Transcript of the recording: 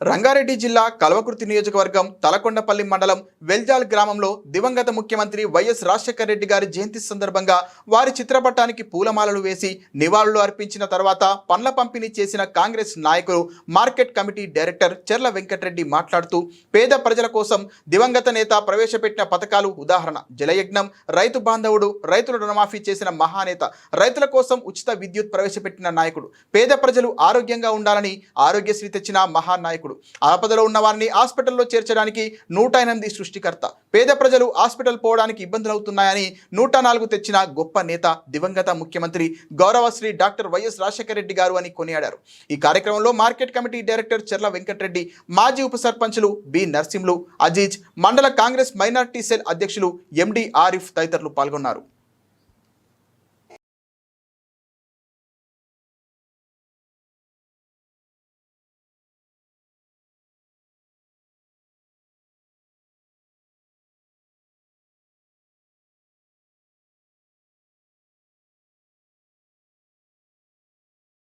రంగారెడ్డి జిల్లా కల్వకుర్తి నియోజకవర్గం తలకొండపల్లి మండలం వెల్జాల్ గ్రామంలో దివంగత ముఖ్యమంత్రి వైఎస్ రాజశేఖర రెడ్డి గారి జయంతి సందర్భంగా వారి చిత్రపటానికి పూలమాలలు వేసి నివాళులు అర్పించిన తర్వాత పండ్ల పంపిణీ చేసిన కాంగ్రెస్ నాయకులు మార్కెట్ కమిటీ డైరెక్టర్ చెర్ల వెంకటరెడ్డి మాట్లాడుతూ పేద ప్రజల కోసం దివంగత నేత ప్రవేశపెట్టిన పథకాలు ఉదాహరణ జలయజ్ఞం రైతు బాంధవుడు రైతుల రుణమాఫీ చేసిన మహానేత రైతుల కోసం ఉచిత విద్యుత్ ప్రవేశపెట్టిన నాయకుడు పేద ప్రజలు ఆరోగ్యంగా ఉండాలని ఆరోగ్యశ్రీ తెచ్చిన మహానాయకుడు. ఆపదలో ఉన్న వారిని హాస్పిటల్లో చేర్చడానికి నూట ఎనిమిది సృష్టికర్త. పేద ప్రజలు హాస్పిటల్ పోవడానికి ఇబ్బందులు అవుతున్నాయని నూట నాలుగు తెచ్చిన గొప్ప నేత దివంగత ముఖ్యమంత్రి గౌరవశ్రీ డాక్టర్ వైఎస్ రాజశేఖర రెడ్డి గారు అని కొనియాడారు. ఈ కార్యక్రమంలో మార్కెట్ కమిటీ డైరెక్టర్ చెర్ల వెంకటరెడ్డి మాజీ ఉప సర్పంచులు బి నర్సింహులు అజీజ్ మండల కాంగ్రెస్ మైనార్టీ సెల్ అధ్యక్షులు ఎండి ఆరిఫ్ తదితరులు పాల్గొన్నారు.